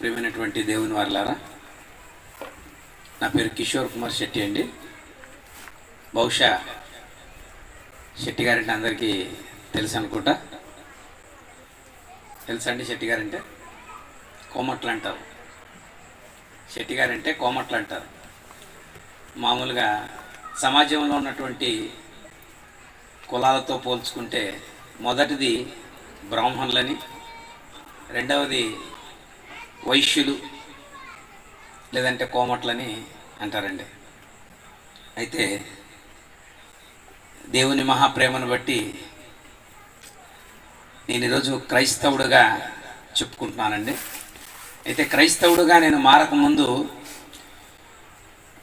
ప్రియమైనటువంటి దేవుని వారులారా నా పేరు కిషోర్ కుమార్ శెట్టి అండి. బహుశా శెట్టి గారంటే అందరికీ తెలుసు అనుకుంటా. తెలుసండి శెట్టి గారంటే? కోమట్లు అంటారు. శెట్టి గారంటే కోమట్లు అంటారు. మామూలుగా సమాజంలో ఉన్నటువంటి కులాలతో పోల్చుకుంటే మొదటిది బ్రాహ్మణులని రెండవది వైశ్యులు లేదంటే కోమట్లని అంటారండి. అయితే దేవుని మహాప్రేమను బట్టి నేను ఈరోజు క్రైస్తవుడుగా చెప్పుకుంటున్నానండి. అయితే క్రైస్తవుడుగా నేను మారకముందు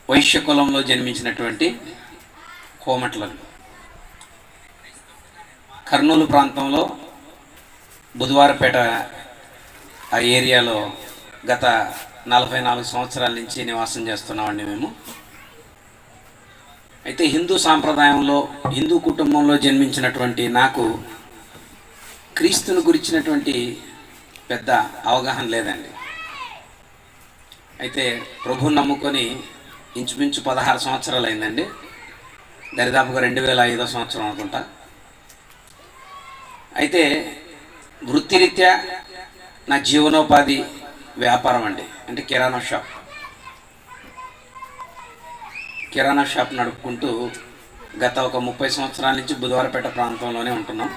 వైశ్య కులంలో జన్మించినటువంటి కోమట్లను. కర్నూలు ప్రాంతంలో బుధవారపేట ఆ ఏరియాలో గత నలభై నాలుగు సంవత్సరాల నుంచి నివాసం చేస్తున్నామండి మేము. అయితే హిందూ సాంప్రదాయంలో హిందూ కుటుంబంలో జన్మించినటువంటి నాకు క్రీస్తుని గురించినటువంటి పెద్ద అవగాహన లేదండి. అయితే ప్రభుని నమ్ముకొని ఇంచుమించు పదహారు సంవత్సరాలు అయిందండి. దరిదాపుగా రెండు వేల ఐదో సంవత్సరం అనుకుంటా. అయితే వృత్తిరీత్యా నా జీవనోపాధి వ్యాపారం అండి. అంటే కిరాణా షాప్. కిరాణా షాప్ నడుపుకుంటూ గత ఒక ముప్పై సంవత్సరాల నుంచి బుధవారపేట ప్రాంతంలోనే ఉంటున్నాం.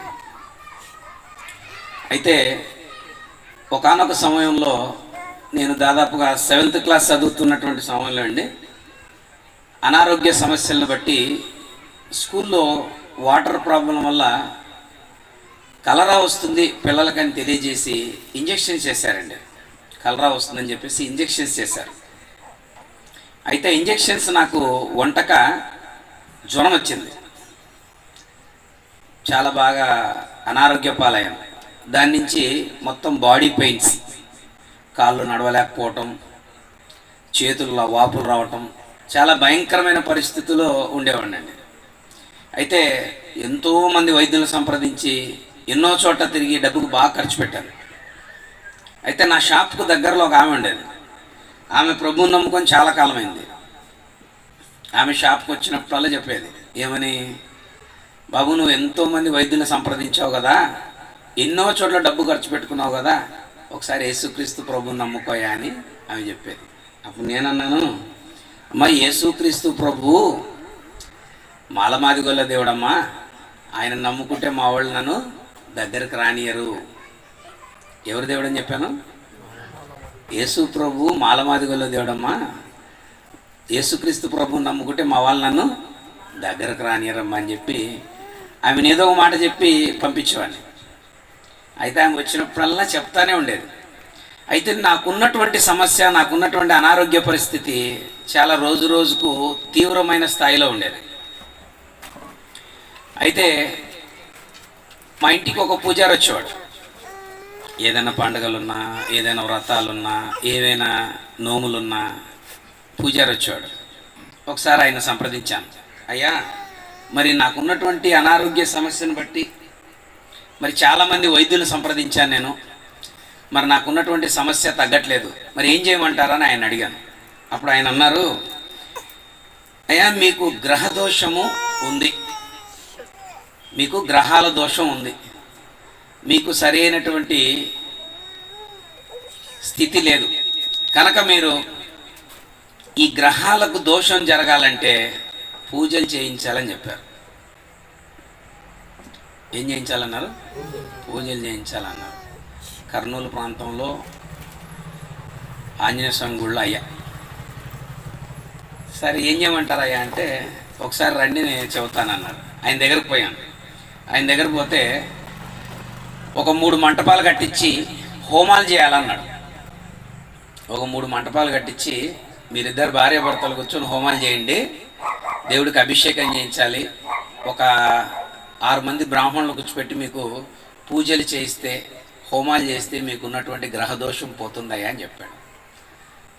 అయితే ఒకానొక సమయంలో నేను దాదాపుగా సెవెంత్ క్లాస్ చదువుతున్నటువంటి సమయంలో అండి అనారోగ్య సమస్యలను బట్టి స్కూల్లో వాటర్ ప్రాబ్లం వల్ల కలరా వస్తుంది పిల్లలకని తెలియజేసి ఇంజెక్షన్ చేశారండి. కలరా వస్తుందని చెప్పేసి ఇంజెక్షన్స్ చేశారు. అయితే ఇంజెక్షన్స్ నాకు వంటక జ్వరం వచ్చింది. చాలా బాగా అనారోగ్య పాలయ్యాను దాని నుంచి మొత్తం బాడీ పెయిన్స్ కాళ్ళు నడవలేకపోవటం చేతుల్లో వాపులు రావటం చాలా భయంకరమైన పరిస్థితుల్లో ఉండేవాడినండి. అయితే ఎంతోమంది వైద్యులను సంప్రదించి ఎన్నో చోట్ల తిరిగి డబ్బుకు బాగా ఖర్చు పెట్టాను అయితే నా షాప్కు దగ్గరలో ఒక ఆమె ఉండేది. ఆమె ప్రభువుని నమ్ముకొని చాలా కాలమైంది. ఆమె షాప్కి వచ్చినప్పుడల్లా చెప్పేది ఏమని? బాబు నువ్వు ఎంతోమంది వైద్యుని సంప్రదించావు కదా. ఎన్నో చోట్ల డబ్బు ఖర్చు పెట్టుకున్నావు కదా. ఒకసారి యేసుక్రీస్తు ప్రభువుని నమ్ముకోయా అని ఆమె చెప్పేది. అప్పుడు నేనన్నాను అమ్మా యేసుక్రీస్తు ప్రభు మాలమాదిగొల్ల దేవుడమ్మా. ఆయన నమ్ముకుంటే మా వాళ్ళు నన్ను దగ్గరకు రానియరు. ఎవరు దేవుడని చెప్పాను? యేసు ప్రభు మాలమాదిగల్లో దేవుడమ్మా. యేసుక్రీస్తు ప్రభు నమ్ముకుంటే మా వాళ్ళు నన్ను దగ్గరకు రానియరమ్మా అని చెప్పి ఆమెను ఏదో ఒక మాట చెప్పి పంపించేవాడిని. అయితే ఆమె వచ్చినప్పుడల్లా చెప్తానే ఉండేది. అయితే నాకున్నటువంటి సమస్య నాకున్నటువంటి అనారోగ్య పరిస్థితి చాలా రోజు రోజుకు తీవ్రమైన స్థాయిలో ఉండేది. అయితే మా ఇంటికి ఒక పూజారి వచ్చేవాడు. ఏదైనా పండుగలున్నా ఏదైనా వ్రతాలున్నా ఏవైనా నోములున్నా పూజారి వచ్చేవాడు. ఒకసారి ఆయన సంప్రదించాను. అయ్యా మరి నాకున్నటువంటి అనారోగ్య సమస్యను బట్టి మరి చాలామంది వైద్యులు సంప్రదించాను నేను. మరి నాకున్నటువంటి సమస్య తగ్గట్లేదు. మరి ఏం చేయమంటారని ఆయన అడిగాను. అప్పుడు ఆయన అన్నారు అయ్యా మీకు గ్రహదోషము ఉంది. మీకు గ్రహాల దోషం ఉంది. మీకు సరైనటువంటి స్థితి లేదు. కనుక మీరు ఈ గ్రహాలకు దోషం జరగాలంటే పూజలు చేయించాలని చెప్పారు. ఏం చేయించాలన్నారు? పూజలు చేయించాలన్నారు. కర్నూలు ప్రాంతంలో ఆంజనేయ స్వామి గుళ్ళు అయ్యా. సరే ఏం చేయమంటారు అయ్యా అంటే ఒకసారి రండి నేను చెబుతానన్నారు. ఆయన దగ్గరకు పోయాను. ఆయన దగ్గర పోతే ఒక మూడు మంటపాలు కట్టించి హోమాలు చేయాలన్నాడు. ఒక మూడు మంటపాలు కట్టించి మీరిద్దరు భార్య భర్తలు కూర్చొని హోమాలు చేయండి దేవుడికి అభిషేకం చేయించాలి ఒక ఆరు మంది బ్రాహ్మణులు కూర్చోపెట్టి మీకు పూజలు చేయిస్తే హోమాలు చేస్తే మీకు ఉన్నటువంటి గ్రహదోషం పోతుందయ్యా అని చెప్పాడు.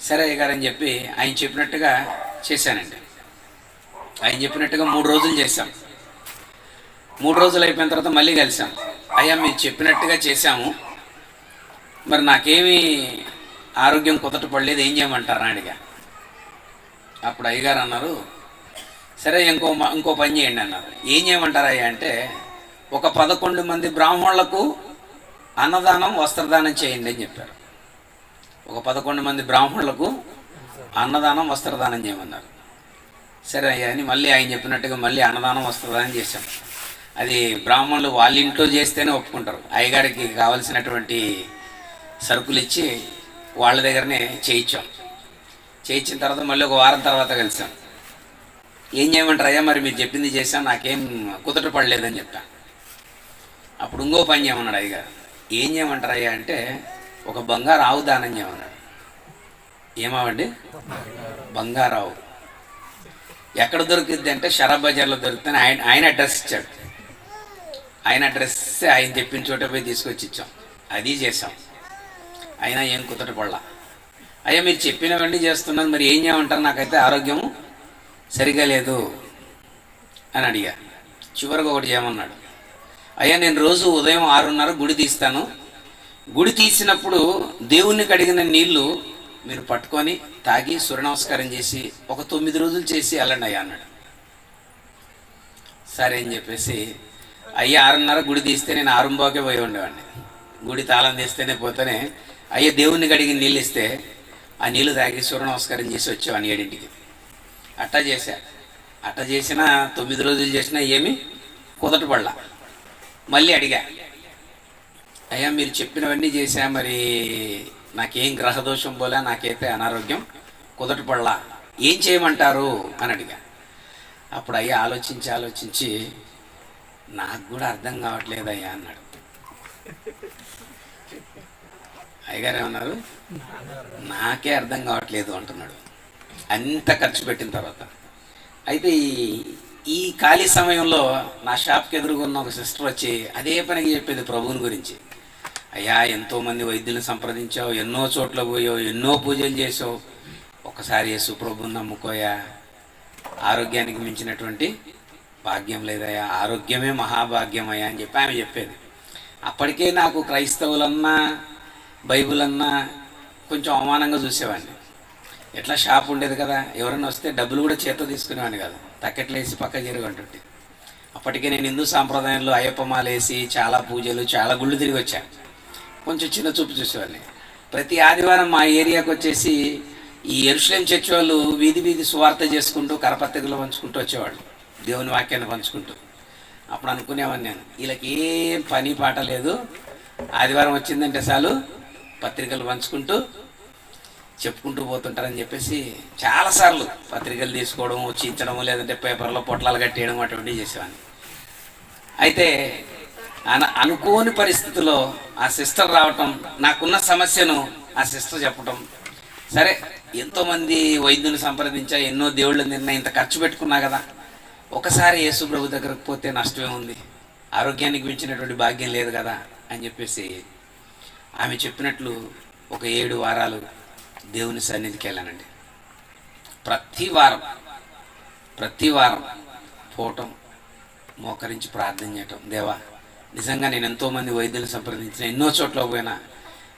సరే గారు అని చెప్పి ఆయన చెప్పినట్టుగా చేశానండి. ఆయన చెప్పినట్టుగా మూడు రోజులు చేశాం. మూడు రోజులు అయిపోయిన తర్వాత మళ్ళీ కలిసాం. అయ్యా మీరు చెప్పినట్టుగా చేశాము. మరి నాకేమీ ఆరోగ్యం కుదట పడలేదు ఏం చేయమంటారా? అని అడిగా. అప్పుడు అయ్యగారు అన్నారు సరే ఇంకో మ- ఇంకో పని చేయండి అన్నారు. ఏం చేయమంటారా అయ్యా అంటే ఒక పదకొండు మంది బ్రాహ్మణులకు అన్నదానం వస్త్రదానం చేయండి అని చెప్పారు. ఒక పదకొండు మంది బ్రాహ్మణులకు అన్నదానం వస్త్రదానం చేయమన్నారు. సరే అయ్యా అని మళ్ళీ ఆయన చెప్పినట్టుగా మళ్ళీ అన్నదానం వస్త్రదానం చేశాం. అది బ్రాహ్మణులు వాళ్ళ ఇంట్లో చేస్తేనే ఒప్పుకుంటారు. అయ్యగారికి కావలసినటువంటి సరుకులు ఇచ్చి వాళ్ళ దగ్గరనే చేయించాం. చేయించిన తర్వాత మళ్ళీ ఒక వారం తర్వాత కలిసాం. ఏం చేయమంటారు అయ్యా మరి మీరు చెప్పింది చేశాం నాకేం కుదట పడలేదని చెప్పా. అప్పుడు ఇంకో పని చేయమన్నాడు అయ్యగారు. ఏం చేయమంటారు అయ్యా అంటే ఒక బంగారు ఆవు దానం చేయమన్నాడు. ఏమావండి? బంగారావు. ఎక్కడ దొరికిద్ది అంటే షరాబ్ బజార్లో దొరుకుతుంది ఆయన ఆయన అడ్రస్ ఇచ్చాడు. ఆయన డ్రెస్ ఆయన చెప్పిన చోట పోయి తీసుకొచ్చి ఇచ్చాం అది చేసాం అయినా ఏం కుదట పడలా అయ్యా మీరు చెప్పినవన్నీ చేస్తున్నారు మరి ఏం చేయమంటారు? నాకైతే ఆరోగ్యం సరిగా లేదు అని అడిగా. చివరికి ఒకటి చేయమన్నాడు. అయ్యా నేను రోజు ఉదయం ఆరున్నర గుడి తీస్తాను. గుడి తీసినప్పుడు దేవుణ్ణి కడిగిన నీళ్ళు మీరు పట్టుకొని తాగి సూర్య నమస్కారం చేసి ఒక తొమ్మిది రోజులు చేసి వెళ్ళండి అయ్యా అన్నాడు. సరే అని చెప్పేసి అయ్యి ఆరున్నర గుడి తీస్తే నేను ఆరుంబాకే పోయి ఉండేవాడిని. గుడి తాళం తీస్తేనే పోతేనే అయ్యా దేవుణ్ణి కడిగి నీళ్ళు ఇస్తే ఆ నీళ్ళు తాగి సూర్య నమస్కారం చేసి వచ్చేవాడిని ఏడింటికి. అట్టా చేశా. అట్టా చేసినా తొమ్మిది రోజులు చేసినా ఏమి కుదట పడలా మళ్ళీ అడిగా అయ్యా మీరు చెప్పినవన్నీ చేశా మరి నాకేం గ్రహదోషం పోలే నాకైతే అనారోగ్యం కుదట పడలా ఏం చేయమంటారు? అని అడిగా. అప్పుడు అయ్యా ఆలోచించి ఆలోచించి నాకు కూడా అర్థం కావట్లేదు అయ్యా అన్నాడు. అయ్యగారు ఏమన్నారు? నాకే అర్థం కావట్లేదు అంటున్నాడు. అంత ఖర్చు పెట్టిన తర్వాత. అయితే ఈ ఈ ఖాళీ సమయంలో నా షాప్కి ఎదురుగున్న ఒక సిస్టర్ వచ్చి అదే పనికి చెప్పేది ప్రభువుని గురించి. అయ్యా ఎంతోమంది వైద్యులను సంప్రదించావు ఎన్నో చోట్ల పోయావు ఎన్నో పూజలు చేసావు ఒకసారి యేసు ప్రభుని నమ్ముకోయా? ఆరోగ్యానికి మించినటువంటి భాగ్యం లేదయ్యా ఆరోగ్యమే మహాభాగ్యమయ్యా అని చెప్పి ఆమె చెప్పేది. అప్పటికే నాకు క్రైస్తవులన్నా బైబుల్ అన్నా కొంచెం అవమానంగా చూసేవాడిని. ఎట్లా షాప్ ఉండేది కదా ఎవరైనా వస్తే డబ్బులు కూడా చేత తీసుకునేవాడిని కాదు. తక్కెట్లేసి పక్క జరగంటుంటే అప్పటికే నేను హిందూ సాంప్రదాయంలో అయ్యప్పమాలేసి చాలా పూజలు చాలా గుళ్ళు తిరిగి వచ్చాను కొంచెం చిన్న చూపు చూసేవాడిని. ప్రతి ఆదివారం మా ఏరియాకి వచ్చేసి ఈ ఎరుషులేం చర్చి వాళ్ళు వీధి వీధి సువార్త చేసుకుంటూ కరపత్రికలు పంచుకుంటూ వచ్చేవాళ్ళు. దేవుని వాక్యాన్ని పంచుకుంటూ. అప్పుడు అనుకునేవాడిని నేను. వీళ్ళకి ఏం పని పాట లేదు. ఆదివారం వచ్చిందంటే చాలు. పత్రికలు పంచుకుంటూ చెప్పుకుంటూ పోతుంటారని చెప్పేసి చాలాసార్లు పత్రికలు తీసుకోవడం చించడం లేదంటే పేపర్లో పొట్లాలు కట్టేయడం అటువంటివి చేసేవాడిని అయితే అన అనుకోని పరిస్థితిలో ఆ సిస్టర్ రావటం నాకున్న సమస్యను ఆ సిస్టర్ చెప్పటం. సరే ఎంతోమంది వైద్యుని సంప్రదించా ఎన్నో దేవుళ్ళని నిన్న ఇంత ఖర్చు పెట్టుకున్నా కదా. ఒకసారి యేసు ప్రభు దగ్గరకు పోతే నష్టమే ఉంది ఆరోగ్యానికి మించినటువంటి భాగ్యం లేదు కదా అని చెప్పేసి ఆమె చెప్పినట్లు ఒక ఏడు వారాలు దేవుని సన్నిధికి వెళ్ళానండి. ప్రతి వారం ప్రతి వారం పోవటం మోకరించి ప్రార్థన చేయటం. దేవా నిజంగా నేను ఎంతోమంది వైద్యులు సంప్రదించిన ఎన్నో చోట్ల పోయినా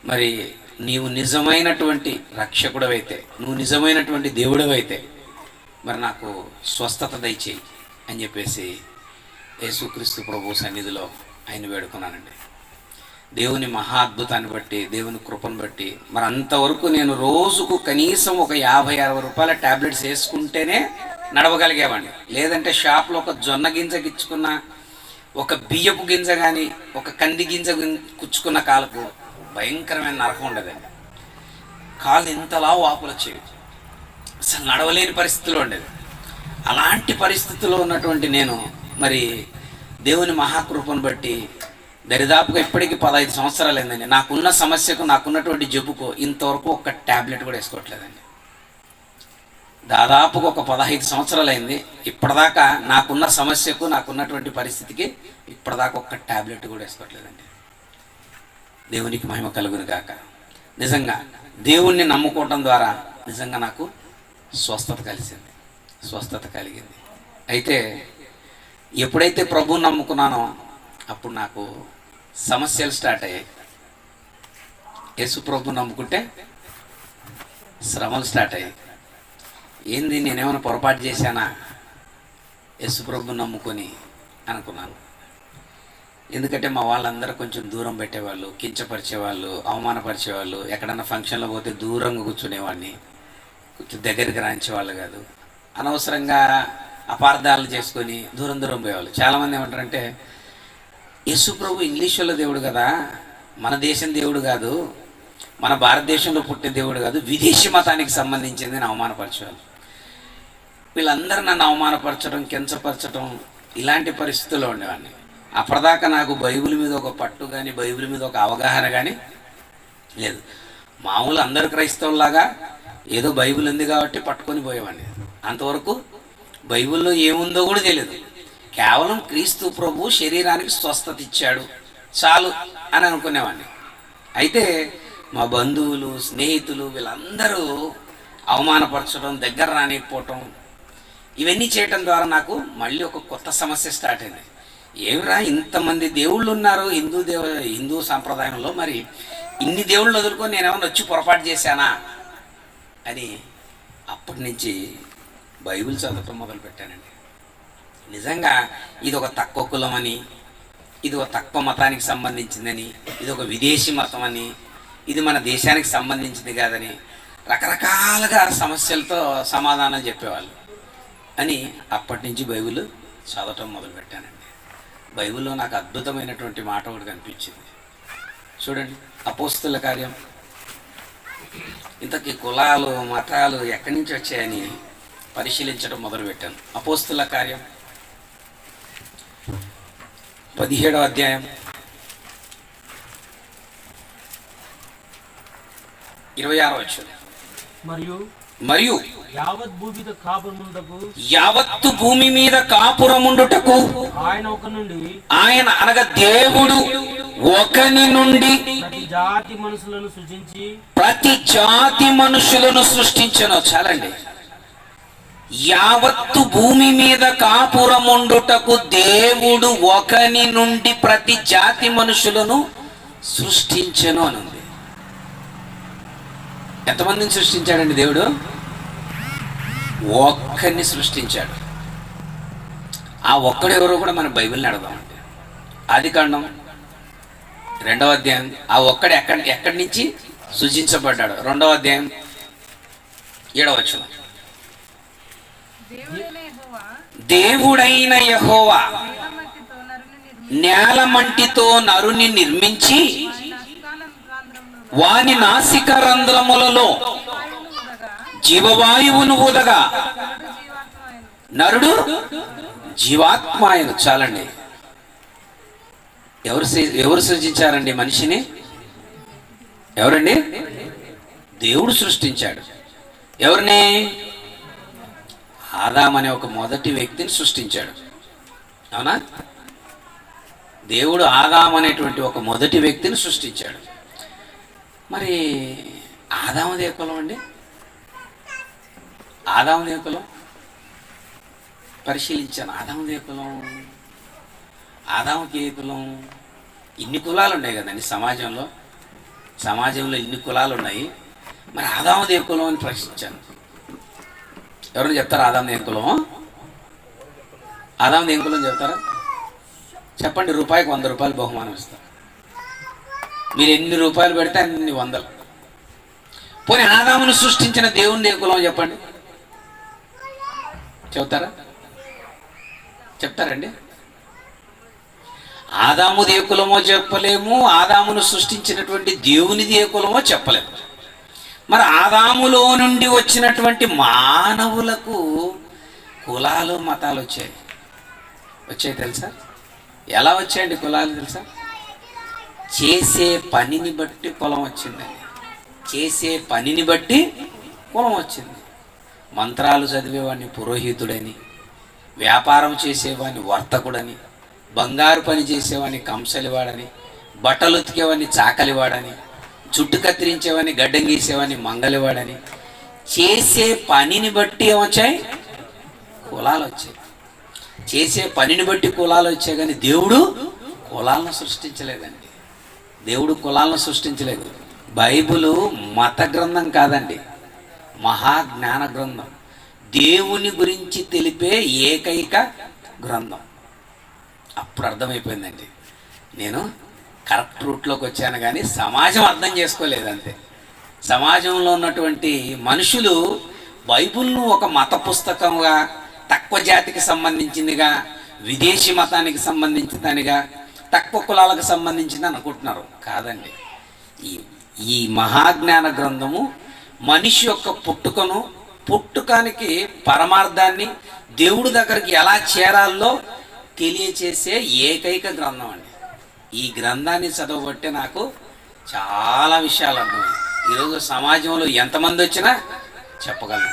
మరి నీవు నిజమైనటువంటి రక్షకుడవైతే నువ్వు నిజమైనటువంటి దేవుడవైతే మరి నాకు స్వస్థత దయచేయి. అని చెప్పేసి యేసుక్రీస్తు ప్రభు సన్నిధిలో ఆయన వేడుకున్నానండి. దేవుని మహా అద్భుతాన్ని బట్టి దేవుని కృపను బట్టి మరి అంతవరకు నేను రోజుకు కనీసం ఒక యాభై అరవై రూపాయల ట్యాబ్లెట్స్ వేసుకుంటేనే నడవగలిగేవాడిని. లేదంటే షాప్లో ఒక జొన్న గింజ గిచ్చుకున్న ఒక బియ్యపు గింజ కానీ ఒక కంది గింజ కుచ్చుకున్న కాలకు భయంకరమైన నరకం ఉండదండి. కాళ్ళు ఇంతలా వాపులు వచ్చేవి. అసలు నడవలేని పరిస్థితిలో ఉండేది. అలాంటి పరిస్థితిలో ఉన్నటువంటి నేను మరి దేవుని మహాకృపను బట్టి దరిదాపుగా ఇప్పటికీ పదహైదు సంవత్సరాలు అయిందండి. నాకున్న సమస్యకు నాకున్నటువంటి జబ్బుకు ఇంతవరకు ఒక్క ట్యాబ్లెట్ కూడా వేసుకోవట్లేదండి. దాదాపుగా ఒక పదహైదు సంవత్సరాలు అయింది. ఇప్పటిదాకా నాకున్న సమస్యకు నాకున్నటువంటి పరిస్థితికి ఇప్పటిదాకా ఒక్క ట్యాబ్లెట్ కూడా వేసుకోవట్లేదండి. దేవునికి మహిమ కలుగును గాక. నిజంగా దేవుణ్ణి నమ్ముకోవటం ద్వారా నిజంగా నాకు స్వస్థత కలిసింది. స్వస్థత కలిగింది. అయితే ఎప్పుడైతే ప్రభు నమ్ముకున్నానో అప్పుడు నాకు సమస్యలు స్టార్ట్ అయ్యాయి. యేసు ప్రభు నమ్ముకుంటే శ్రమలు స్టార్ట్ అయ్యాయి. ఏంది నేనేమైనా పొరపాటు చేశానా? యశుప్రభు నమ్ముకొని అనుకున్నాను. ఎందుకంటే మా వాళ్ళందరూ కొంచెం దూరం పెట్టేవాళ్ళు కించపరిచేవాళ్ళు అవమానపరిచేవాళ్ళు ఎక్కడన్నా ఫంక్షన్లో పోతే దూరంగా కూర్చునేవాడిని. కొంచెం దగ్గరికి రాయించేవాళ్ళు కాదు. అనవసరంగా అపార్థాలు చేసుకొని దూరం దూరం పోయేవాళ్ళు. చాలామంది ఏమంటారంటే యేసు ప్రభు ఇంగ్లీష్ వాళ్ళ దేవుడు కదా మన దేశం దేవుడు కాదు మన భారతదేశంలో పుట్టిన దేవుడు కాదు విదేశీ మతానికి సంబంధించింది అని అవమానపరిచేవాళ్ళు. వీళ్ళందరూ నన్ను అవమానపరచడం కించపరచడం ఇలాంటి పరిస్థితుల్లో ఉండేవాడిని. అప్పటిదాకా నాకు బైబిల్ మీద ఒక పట్టు కానీ బైబిల్ మీద ఒక అవగాహన కానీ లేదు. మామూలు అందరు క్రైస్తవులాగా ఏదో బైబిల్ ఉంది కాబట్టి పట్టుకొని పోయేవాడిని. అంతవరకు బైబిల్లో ఏముందో కూడా తెలియదు కేవలం క్రీస్తు ప్రభు శరీరానికి స్వస్థత ఇచ్చాడు. చాలు అని అనుకునేవాడిని. అయితే మా బంధువులు స్నేహితులు వీళ్ళందరూ అవమానపరచడం దగ్గర రానికపోవటం ఇవన్నీ చేయటం ద్వారా నాకు మళ్ళీ ఒక కొత్త సమస్య స్టార్ట్ అయింది. ఏమిరా ఇంతమంది దేవుళ్ళు ఉన్నారు హిందూ దేవ హిందూ సాంప్రదాయంలో మరి ఇన్ని దేవుళ్ళు వదులుకొని నేనేమన్నా వచ్చి పొరపాటు చేశానా అని అప్పటి నుంచి బైబిల్ చదవటం మొదలు పెట్టానండి నిజంగా ఇది ఒక తక్కువ కులం అని ఇది ఒక తక్కువ మతానికి సంబంధించిందని ఇది ఒక విదేశీ మతం అని ఇది మన దేశానికి సంబంధించింది కాదని రకరకాలుగా సమస్యలతో సమాధానం చెప్పేవాళ్ళు అని అప్పటి నుంచి బైబిల్ చదవటం మొదలుపెట్టానండి. బైబిల్లో నాకు అద్భుతమైనటువంటి మాట ఒకటి కనిపించింది. చూడండి అపోస్తుల కార్యం. ఇంతకీ కులాలు మతాలు ఎక్కడి నుంచి వచ్చాయని పరిశీలించడం మొదలుపెట్టాను. అపోస్తుల కార్యం. పదిహేడవ అధ్యాయం. ఇరవై ఆరో వచ్చు మరియు మరియు యావత్ భూమిద కాపురముందకు యావత్తు భూమి మీద కాపురముండుటకు ఆయన ఒక నుండి ఆయన అనగా దేవుడు ఒకని నుండి ప్రతి జాతి మనుషులను సృజించి ప్రతి జాతి మనుషులను సృష్టించను. చాలండి. యావత్తు భూమి మీద కాపురముండుటకు దేవుడు ఒకని నుండి ప్రతి జాతి మనుషులను సృష్టించను అని ఉంది ఎంతమందిని సృష్టించాడండి దేవుడు? ఒక్కరిని సృష్టించాడు. ఆ ఒక్కడు ఎవరో కూడా మన బైబిల్ని అడదామండి ఆది కాండం రెండవ అధ్యాయం. ఆ ఒక్కడు ఎక్కడి ఎక్కడి నుంచి సృజించబడ్డాడు రెండవ అధ్యాయం ఏడవచ్చు దేవుడైన యెహోవా నీలమట్టితో నరుని నిర్మించి నేల మంటితో నరుని నిర్మించి ఆయన అష్కాల రంధ్రములను వాని నాసిక రంధ్రములలో జీవవాయువును ఊదగా నరుడు జీవాత్మ జీవాత్మాయను. చాలండి. ఎవరు ఎవరు సృజించారండి మనిషిని? ఎవరండి? దేవుడు సృష్టించాడు. ఎవరిని? ఆదాం అనే ఒక మొదటి వ్యక్తిని సృష్టించాడు. అవునా? దేవుడు ఆదాం అనేటువంటి ఒక మొదటి వ్యక్తిని సృష్టించాడు. మరి ఆదాముది ఏ కులం అండి? ఆదాముది ఏ కులం? పరిశీలించాను. ఆదాముది ఏ కులం? ఆదాముకి ఏ కులం? ఇన్ని కులాలు ఉన్నాయి కదండి సమాజంలో. సమాజంలో ఇన్ని కులాలు ఉన్నాయి. మరి ఆదాముది ఏ కులం అని ప్రశ్నించాను. ఎవరు చెప్తారా ఆదాం ఏ కులం ఆదాముది ఏం కులం చెప్తారా? చెప్పండి రూపాయికి వంద రూపాయలు బహుమానం ఇస్తారు మీరు ఎన్ని రూపాయలు పెడితే అన్ని వందలు. పోనీ ఆదామును సృష్టించిన దేవుని ఏ కులం చెప్పండి. చెప్తారా? చెప్తారండి. ఆదాముది ఏ కులమో చెప్పలేము ఆదామును సృష్టించినటువంటి దేవునిది ఏ కులమో చెప్పలేము. మరి ఆదాములో నుండి వచ్చినటువంటి మానవులకు కులాలు మతాలు వచ్చాయి. వచ్చాయి తెలుసా? ఎలా వచ్చాయండి కులాలు తెలుసా? చేసే పనిని బట్టి కులం వచ్చిందండి. చేసే పనిని బట్టి కులం వచ్చింది. మంత్రాలు చదివేవాడిని పురోహితుడని వ్యాపారం చేసేవాడిని వర్తకుడని బంగారు పని చేసేవాడిని కంసలివాడని బట్టలు ఉతికేవాడిని చాకలివాడని జుట్టు కత్తిరించేవాడిని గడ్డం గీసేవాడిని మంగలివాడని. చేసే పనిని బట్టి ఏమొచ్చాయి? కులాలు వచ్చాయి. చేసే పనిని బట్టి కులాలు వచ్చాయి కానీ దేవుడు కులాలను సృష్టించలేదండి. దేవుడు కులాలను సృష్టించలేదు. బైబిలు మత గ్రంథం కాదండి. మహాజ్ఞాన గ్రంథం. దేవుని గురించి తెలిపే ఏకైక గ్రంథం. అప్పుడు అర్థమైపోయిందండి. నేను కరెక్ట్ రూట్లోకి వచ్చాను కానీ సమాజం అర్థం చేసుకోలేదు అంతే సమాజంలో ఉన్నటువంటి మనుషులు బైబుల్ను ఒక మత పుస్తకంగా తక్కువ జాతికి సంబంధించిందిగా విదేశీ మతానికి సంబంధించినదిగా తక్కువ కులాలకు సంబంధించింది అనుకుంటున్నారు. కాదండి. ఈ ఈ మహాజ్ఞాన గ్రంథము మనిషి యొక్క పుట్టుకను పుట్టుకానికి పరమార్థాన్ని దేవుడి దగ్గరికి ఎలా చేరాలో తెలియచేసే ఏకైక గ్రంథం అండి. ఈ గ్రంథాన్ని చదవబట్టే నాకు చాలా విషయాలు అర్థమయ్యాయి. ఈరోజు సమాజంలో ఎంతమంది వచ్చినా చెప్పగలను.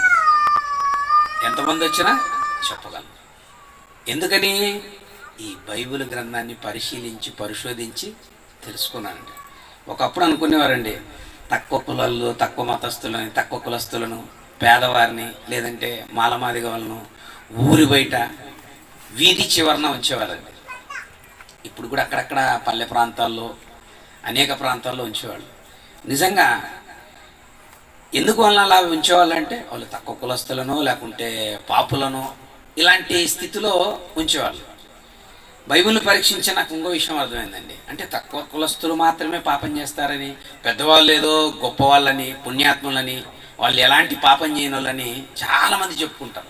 ఎంతమంది వచ్చినా చెప్పగలను. ఎందుకని? ఈ బైబిల్ గ్రంథాన్ని పరిశీలించి పరిశోధించి తెలుసుకున్నానండి. ఒకప్పుడు అనుకునేవారండి తక్కువ కులాల్లో తక్కువ మతస్థులని తక్కువ కులస్తులను పేదవారిని లేదంటే మాలమాదిగలను ఊరి బయట వీధి చివరన ఉంచేవారండి. ఇప్పుడు కూడా అక్కడక్కడ పల్లె ప్రాంతాల్లో అనేక ప్రాంతాల్లో ఉంచేవాళ్ళు. నిజంగా ఎందుకు వాళ్ళని అలా ఉంచేవాళ్ళంటే వాళ్ళు తక్కువ కులస్తులను లేకుంటే పాపులను ఇలాంటి స్థితిలో ఉంచేవాళ్ళు. బైబిల్ని పరీక్షించి నాకు ఇంకో విషయం అర్థమైందండి. అంటే తక్కువ కులస్తులు మాత్రమే పాపం చేస్తారని పెద్దవాళ్ళు ఏదో గొప్పవాళ్ళని పుణ్యాత్ములని వాళ్ళు ఎలాంటి పాపం చేయని వాళ్ళని చాలామంది చెప్పుకుంటారు.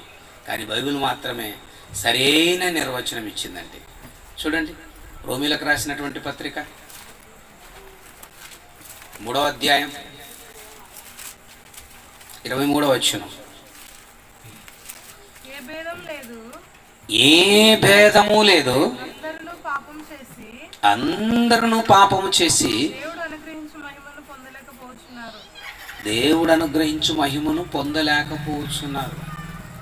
కానీ బైబిల్ మాత్రమే సరైన నిర్వచనం ఇచ్చిందండి. చూడండి. రోమిలకు రాసినటువంటి పత్రిక. మూడవ అధ్యాయం. ఇరవై మూడవ వచ్చును ఏ భేదము లేదు. అందరూ పాపం చేసి అందరూ పాపము చేసి దేవుడు అనుగ్రహించి మహిమను పొందలేకపోతున్నారు. దేవుడు అనుగ్రహించు మహిమను పొందలేకపోతున్నారు.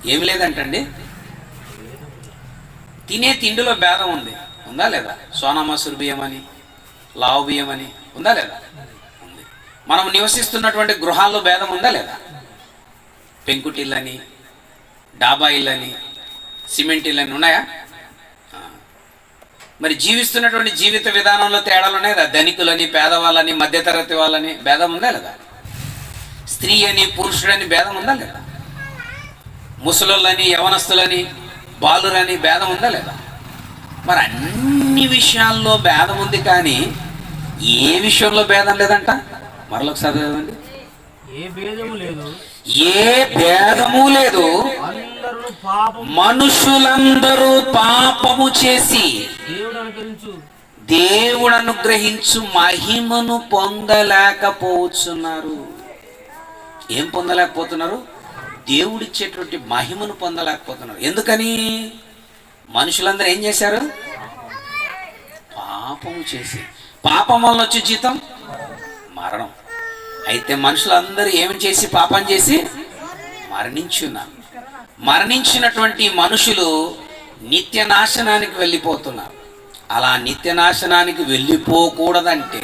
ఏమి లేదంటండి? తినే తిండిలో భేదం ఉంది. ఉందా లేదా? సోనా మసూర్ బియ్యం అని లావు బియ్యం అని ఉందా లేదా? ఉంది. మనం నివసిస్తున్నటువంటి గృహాల్లో భేదం ఉందా లేదా? పెంకుటిళ్ళని డాబా ఇళ్ళని సిమెంట్ ఇళ్ళని ఉన్నాయా? మరి జీవిస్తున్నటువంటి జీవిత విధానంలో తేడాలు ఉన్నాయి? కదా ధనికులని పేదవాళ్ళని మధ్యతరగతి వాళ్ళని భేదం ఉందా లేదా? స్త్రీ అని పురుషుడని భేదం ఉందా లేదా? ముసలోళ్ళని యవనస్తులని బాలురని భేదం ఉందా లేదా? మరి అన్ని విషయాల్లో భేదం ఉంది కానీ ఏ విషయంలో భేదం లేదంట? మరొకసారి చదవండి. ఏ భేదము లేదు. ఏ భేదము లేదు. అందరూ పాపం మనుషులందరూ పాపము చేసి దేవుడు అనుగ్రహించు. మహిమను పొందలేకపోతున్నారు. ఏం పొందలేకపోతున్నారు? దేవుడిచ్చేటువంటి మహిమను పొందలేకపోతున్నారు. ఎందుకని? మనుషులందరూ ఏం చేశారు? పాపము చేసి. పాపం వల్ల వచ్చే జీతం? మరణం. అయితే మనుషులందరూ ఏమి చేసి పాపం చేసి? మరణించున్నారు మరణించినటువంటి మనుషులు నిత్య నాశనానికి వెళ్ళిపోతున్నారు. అలా నిత్య నాశనానికి వెళ్ళిపోకూడదంటే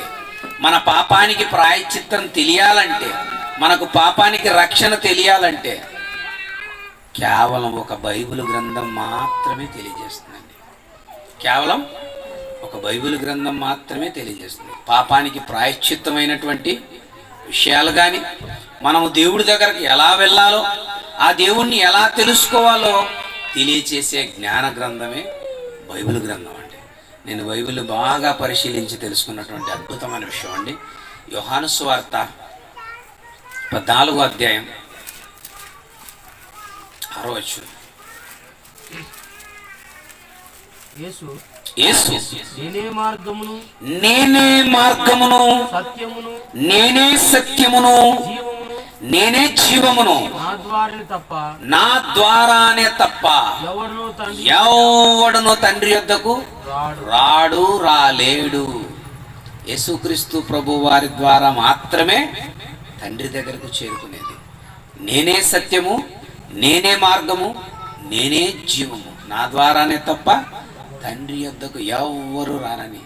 మన పాపానికి ప్రాయచిత్తం తెలియాలంటే మనకు పాపానికి రక్షణ తెలియాలంటే కేవలం ఒక బైబిల్ గ్రంథం మాత్రమే తెలియజేస్తుందండి. కేవలం ఒక బైబిల్ గ్రంథం మాత్రమే తెలియజేస్తుంది. పాపానికి ప్రాయశ్చిత్తమైనటువంటి విషయాలు కానీ మనము దేవుడి దగ్గరకు ఎలా వెళ్ళాలో ఆ దేవుణ్ణి ఎలా తెలుసుకోవాలో తెలియచేసే జ్ఞాన గ్రంథమే బైబిల్ గ్రంథం అండి. నేను బైబిల్ బాగా పరిశీలించి తెలుసుకున్నటువంటి అద్భుతమైన విషయం అండి. యోహాను సువార్త పద్నాలుగో అధ్యాయం నేనే మార్గమును. నేనే మార్గమును. సత్యమును. నేనే సత్యమును. జీవమును. నేనే జీవమును. నా ద్వారానే తప్ప నా ద్వారానే తప్ప ఎవడునూ తండ్రి యొద్దకు రాడు. రాడు రాలేడు. యేసుక్రీస్తు ప్రభు వారి ద్వారా మాత్రమే తండ్రి దగ్గరకు చేరుకునేది. నేనే సత్యము నేనే మార్గము నేనే జీవము. నా ద్వారానే తప్ప తండ్రి యొద్దకు ఎవ్వరు రానని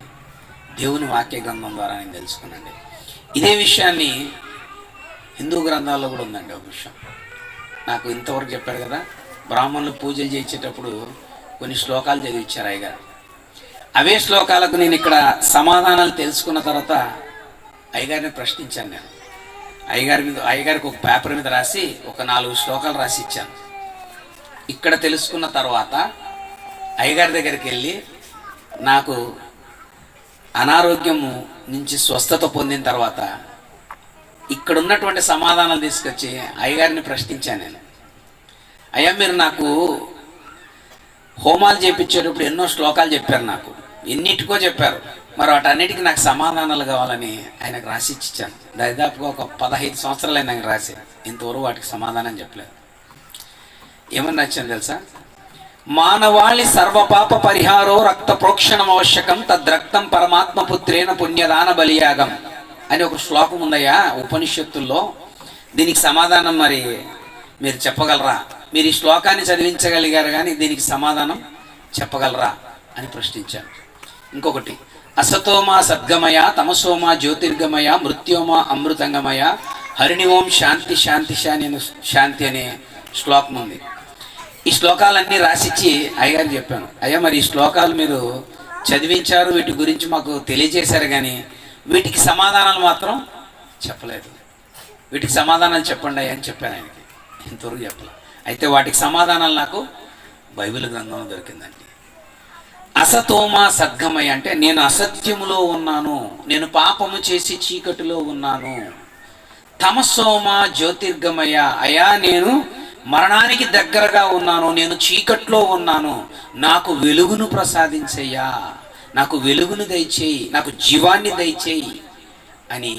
దేవుని వాక్య గ్రంథం ద్వారా నేను తెలుసుకున్నాండి ఇదే విషయాన్ని హిందూ గ్రంథాల్లో కూడా ఉందండి ఒక విషయం. నాకు ఇంతవరకు చెప్పాడు కదా బ్రాహ్మణులు పూజలు చేయించేటప్పుడు కొన్ని శ్లోకాలు చదివించారు అయ్యగారు అవే శ్లోకాలకు నేను ఇక్కడ సమాధానాలు తెలుసుకున్న తర్వాత అయ్యగారిని ప్రశ్నించాను నేను. అయ్యగారి మీద అయ్యగారికి ఒక పేపర్ మీద రాసి ఒక నాలుగు శ్లోకాలు రాసి ఇచ్చాను. ఇక్కడ తెలుసుకున్న తర్వాత అయ్యగారి దగ్గరికి వెళ్ళి నాకు అనారోగ్యము నుంచి స్వస్థత పొందిన తర్వాత ఇక్కడ ఉన్నటువంటి సమాధానాలు తీసుకొచ్చి అయ్యగారిని ప్రశ్నించాను నేను. అయ్యా మీరు నాకు హోమాలు చేపించేటప్పుడు ఎన్నో శ్లోకాలు చెప్పారు నాకు. ఎన్నిటికో చెప్పారు. మరి వాటన్నిటికీ నాకు సమాధానాలు కావాలని ఆయనకు రాసి ఇచ్చాను. దాదాపుగా ఒక పదహైదు సంవత్సరాలు ఆయన రాసి. ఇంతవరకు వాటికి సమాధానం చెప్పలేదు. ఏమని నచ్చింది తెలుసా? మానవాళి సర్వపాప పరిహారో రక్త ప్రోక్షణం ఆవశ్యకం తద్రక్తం పరమాత్మ పుత్రేణ పుణ్యదాన బలియాగం అని ఒక శ్లోకం ఉందయ్యా ఉపనిషత్తుల్లో. దీనికి సమాధానం మరి మీరు చెప్పగలరా? మీరు ఈ శ్లోకాన్ని చదివించగలిగారు కానీ దీనికి సమాధానం చెప్పగలరా అని ప్రశ్నించాను. ఇంకొకటి అసతోమా సద్గమయ తమసోమా జ్యోతిర్గమయ మృత్యోమా అమృతంగమయ హరిణి ఓం శాంతి శాంతి శాని శాంతి అనే శ్లోకం ఉంది. ఈ శ్లోకాలన్నీ రాసిచ్చి అయ్యగారు చెప్పాను. అయ్యా మరి ఈ శ్లోకాలు మీరు చదివించారు వీటి గురించి మాకు తెలియజేశారు కానీ వీటికి సమాధానాలు మాత్రం చెప్పలేదు. వీటికి సమాధానాలు చెప్పండి అయ్యా అని చెప్పాను ఆయనకి. ఇంతవరకు చెప్పలేదు అయితే వాటికి సమాధానాలు నాకు బైబిల్ గ్రంథంలో దొరికిందండి. అసతోమా సద్గమయ అంటే నేను అసత్యములో ఉన్నాను నేను పాపము చేసి చీకటిలో ఉన్నాను. తమసోమా జ్యోతిర్గమయ అయా నేను మరణానికి దగ్గరగా ఉన్నాను నేను చీకట్లో ఉన్నాను. నాకు వెలుగును ప్రసాదించయ్యా నాకు వెలుగును దయచేయి నాకు జీవాన్ని దయచేయి అని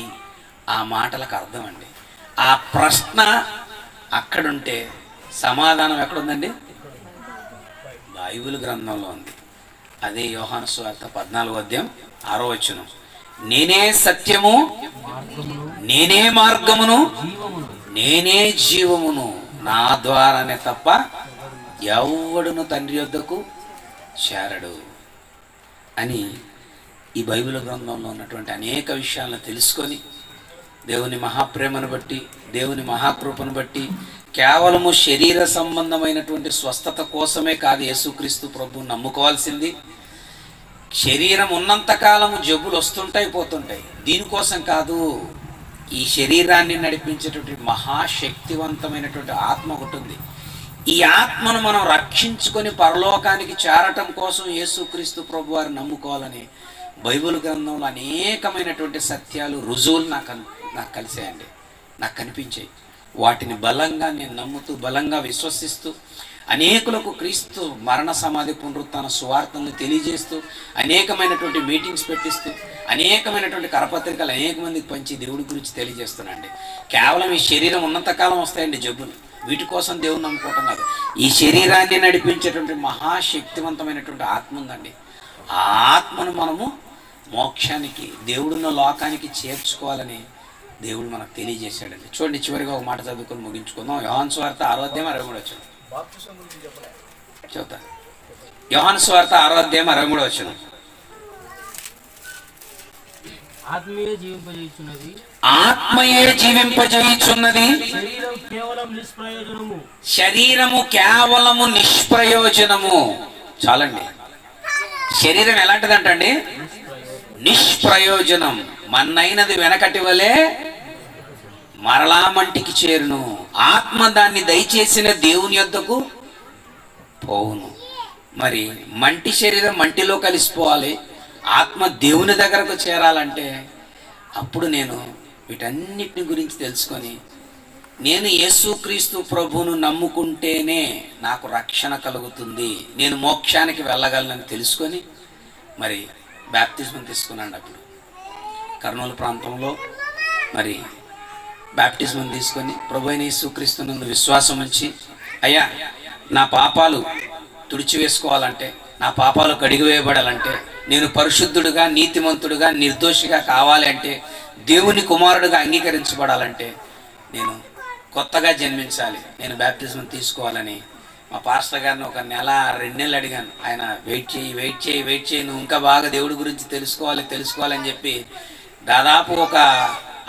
ఆ మాటలకు అర్థం అండి ఆ ప్రశ్న అక్కడుంటే సమాధానం ఎక్కడుందండి? బైబిల్ గ్రంథంలో ఉంది. అదే యోహాను స్వార్త పద్నాలుగు అధ్యాయం ఆరో వచ్చును నేనే సత్యము నేనే మార్గమును నేనే జీవమును. నా ద్వారానే తప్ప ఎవడును తండ్రి యొద్దకు చేరడు. అని ఈ బైబిల్ గ్రంథంలో ఉన్నటువంటి అనేక విషయాలను తెలుసుకొని దేవుని మహాప్రేమను బట్టి దేవుని మహాకృపను బట్టి కేవలము శరీర సంబంధమైనటువంటి స్వస్థత కోసమే కాదు యేసుక్రీస్తు ప్రభు నమ్ముకోవాల్సింది. శరీరం ఉన్నంతకాలము జబ్బులు వస్తుంటాయి పోతుంటాయి. దీనికోసం కాదు ఈ శరీరాన్ని నడిపించేటువంటి మహాశక్తివంతమైనటువంటి ఆత్మ ఒకటి ఉంది ఈ ఆత్మను మనం రక్షించుకొని పరలోకానికి చేరటం కోసం యేసుక్రీస్తు ప్రభు వారు నమ్ముకోవాలని బైబిల్ గ్రంథంలో అనేకమైనటువంటి సత్యాలు రుజువులు నాకు నాకు కలిసాయండి నాకు కనిపించాయి. వాటిని బలంగా నేను నమ్ముతూ బలంగా విశ్వసిస్తూ అనేకులకు క్రీస్తు మరణ సమాధి పునరుత్న సువార్తను తెలియజేస్తూ అనేకమైనటువంటి మీటింగ్స్ పెట్టిస్తూ అనేకమైనటువంటి కరపత్రికలు అనేక మందికి పంచి దేవుడి గురించి తెలియజేస్తున్నాండి కేవలం ఈ శరీరం ఉన్నంతకాలం వస్తాయండి జబ్బులు. వీటి కోసం దేవుని నమ్ముకోవటం కాదు. ఈ శరీరాన్ని నడిపించేటువంటి మహాశక్తివంతమైనటువంటి ఆత్మ ఉందండి. ఆ ఆత్మను మనము మోక్షానికి దేవుడున్న లోకానికి చేర్చుకోవాలని దేవుడు మనకు తెలియజేశాడండి. చూడండి చివరిగా ఒక మాట చదువుకొని ముగించుకుందాం. యోహాన్ స్వార్థ ఆరోగ్యం అరవై మూడు వచ్చిన చెబుతా యోహాన్ స్వార్థ ఆరోగ్యం అరవై మూడు వచ్చిన ఆత్మీయ జీవింపజేయుచున్నది. ఆత్మయే శరీరము కేవలము నిష్ప్రయోజనము. చాలండి. శరీరం ఎలాంటిదంటండి? నిష్ప్రయోజనం. మన్నైనది వెనకటి వలె మరలా మంటికి చేరును. ఆత్మ దాన్ని దయచేసిన దేవుని యొద్దకు పోవును. మరి మంటి శరీరం మంటిలో కలిసిపోవాలి. ఆత్మ దేవుని దగ్గరకు చేరాలంటే అప్పుడు నేను వీటన్నిటిని గురించి తెలుసుకొని నేను యేసుక్రీస్తు ప్రభువును నమ్ముకుంటేనే నాకు రక్షణ కలుగుతుంది. నేను మోక్షానికి వెళ్ళగలనని తెలుసుకొని మరి బ్యాప్తిజం తీసుకున్నాను అప్పుడు. కర్నూలు ప్రాంతంలో మరి బ్యాప్టిజం తీసుకొని ప్రభు అయిన యేసుక్రీస్తునందు విశ్వాసం ఉంచి అయ్యా నా పాపాలు తుడిచివేసుకోవాలంటే నా పాపాలు కడిగివేయబడాలంటే నేను పరిశుద్ధుడుగా నీతిమంతుడుగా నిర్దోషిగా కావాలి అంటే దేవుని కుమారుడుగా అంగీకరించబడాలంటే నేను కొత్తగా జన్మించాలి. నేను బ్యాప్టిజం తీసుకోవాలని మా పాస్టర్ గారిని ఒక నెల రెండు నెలలు అడిగాను. ఆయన వెయిట్ చేయి వెయిట్ చేయి వెయిట్ చేయి నువ్వు ఇంకా బాగా దేవుడి గురించి తెలుసుకోవాలి తెలుసుకోవాలని చెప్పి దాదాపు ఒక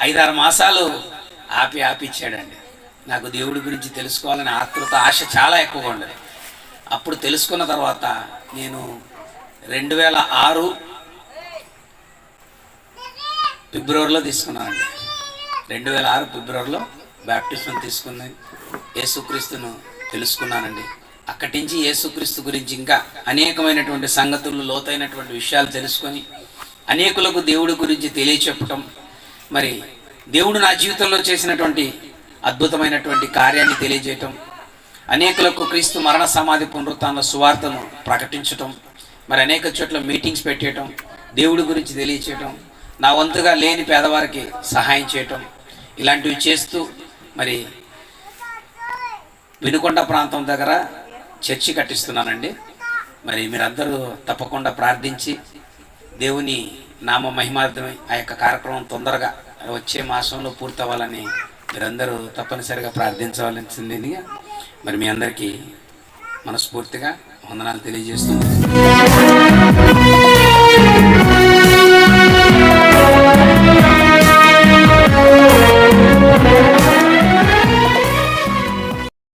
ఐదారు మాసాలు ఆపి ఆపిచ్చాడండి. నాకు దేవుడి గురించి తెలుసుకోవాలని ఆతృత ఆశ చాలా ఎక్కువగా ఉండదు. అప్పుడు తెలుసుకున్న తర్వాత నేను రెండు వేల ఆరు ఫిబ్రవరిలో తీసుకున్నానండి. రెండు వేల ఆరు ఫిబ్రవరిలో బ్యాప్టిజం తీసుకున్నాను యేసుక్రీస్తును తెలుసుకున్నానండి. అక్కడి నుంచి యేసుక్రీస్తు గురించి ఇంకా అనేకమైనటువంటి సంగతులు లోతైనటువంటి విషయాలు తెలుసుకొని అనేకులకు దేవుడి గురించి తెలియచెప్పటం. మరి దేవుడు నా జీవితంలో చేసినటువంటి అద్భుతమైనటువంటి కార్యాన్ని తెలియజేయటం. అనేకులకు క్రీస్తు మరణ సమాధి పునరుత్న సువార్తను ప్రకటించటం. మరి అనేక చోట్ల మీటింగ్స్ పెట్టేయటం. దేవుడి గురించి తెలియచేయటం. నా వంతుగా లేని పేదవారికి సహాయం చేయటం. ఇలాంటివి చేస్తూ మరి వినుకొండ ప్రాంతం దగ్గర చర్చి కట్టిస్తున్నానండి మరి మీరందరూ తప్పకుండా ప్రార్థించి దేవుని నామ మహిమార్థమై ఆ యొక్క కార్యక్రమం తొందరగా వచ్చే మాసంలో పూర్తవ్వాలని మీరందరూ తప్పనిసరిగా ప్రార్థించవలసింది మరి మీ అందరికీ మనస్ఫూర్తిగా వందనాలు తెలియజేస్తుంది